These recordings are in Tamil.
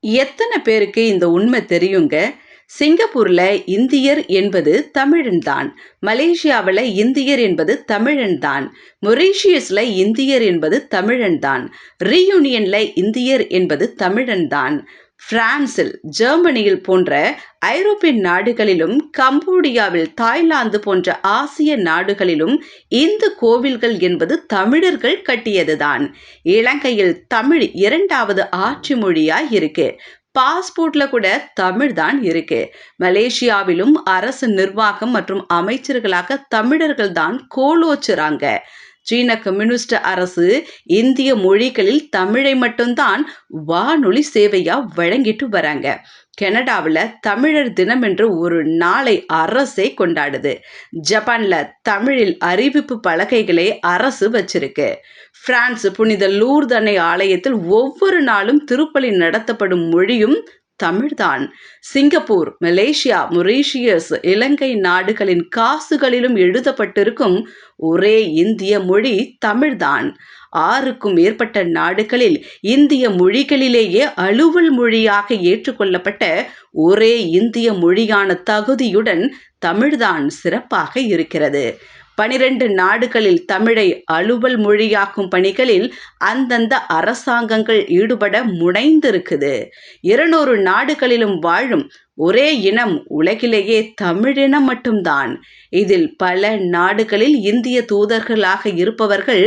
எத்தனை பேருக்கு இந்த உண்மை தெரியுங்க? சிங்கப்பூர்ல இந்தியர் என்பது தமிழன்தான். மலேசியாவில் இந்தியர் என்பது தமிழன்தான். மொரீஷியஸ்ல இந்தியர் என்பது தமிழன்தான். ரீயூனியன்ல இந்தியர் என்பது தமிழன்தான். பிரான்சில் ஜெர்மனியில் போன்ற ஐரோப்பிய நாடுகளிலும் கம்போடியாவில் தாய்லாந்து போன்ற ஆசிய நாடுகளிலும் இந்து கோவில்கள் என்பது தமிழர்கள் கட்டியதுதான். இலங்கையில் தமிழ் இரண்டாவது ஆட்சி மொழியாய் இருக்கு. பாஸ்போர்ட்ல கூட தமிழ் தான் இருக்கு. மலேசியாவிலும் அரசு நிர்வாகம் மற்றும் அமைச்சர்களாக தமிழர்கள் தான் கோலோச்சுறாங்க. சீன கம்யூனிஸ்ட் அரசு இந்திய மொழிகளில் தமிழை மட்டும்தான் வானொலி சேவையா வழங்கிட்டு வராங்க. கனடாவில் தமிழர் தினம் என்று ஒரு நாளை அரசே கொண்டாடுது. ஜப்பான்ல தமிழில் அறிவிப்பு பலகைகளை அரசு வச்சிருக்கு. பிரான்ஸ் புனித லூர்தனை ஆலயத்தில் ஒவ்வொரு நாளும் திருப்பலி நடத்தப்படும் மொழியும் தமிழ்தான். சிங்கப்பூர் மலேசியா மொரீஷியஸ் இலங்கை நாடுகளின் காசுகளிலும் எழுதப்பட்டிருக்கும் ஒரே இந்திய மொழி தமிழ்தான். ஆறுக்கும் மேற்பட்ட நாடுகளில் இந்திய மொழிகளிலேயே அலுவல் மொழியாக ஏற்றுக்கொள்ளப்பட்ட ஒரே இந்திய மொழியான தகுதியுடன் தமிழ்தான் சிறப்பாக இருக்கிறது. பனிரெண்டு நாடுகளில் தமிழை அலுவல் மொழியாக்கும் பணிகளில் அந்தந்த அரசாங்கங்கள் ஈடுபட முனைந்திருக்குது. இருநூறு நாடுகளிலும் வாழும் ஒரே இனம் உலகிலேயே தமிழினம் மட்டும்தான். இதில் பல நாடுகளில் இந்திய தூதர்களாக இருப்பவர்கள்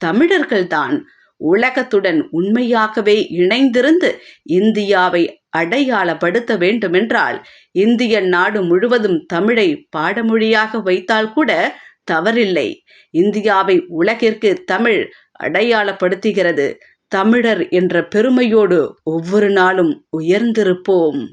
தமிழர்கள்தான். உலகத்துடன் உண்மையாகவே இணைந்திருந்து இந்தியாவை அடையாளப்படுத்த வேண்டுமென்றால் இந்திய நாடு முழுவதும் தமிழை பாடமொழியாக வைத்தால் கூட தவறில்லை. இந்தியாவை உலகிற்கு தமிழ் அடையாளப்படுத்துகிறது. தமிழர் என்ற பெருமையோடு ஒவ்வொரு நாளும் உயர்ந்திருப்போம்.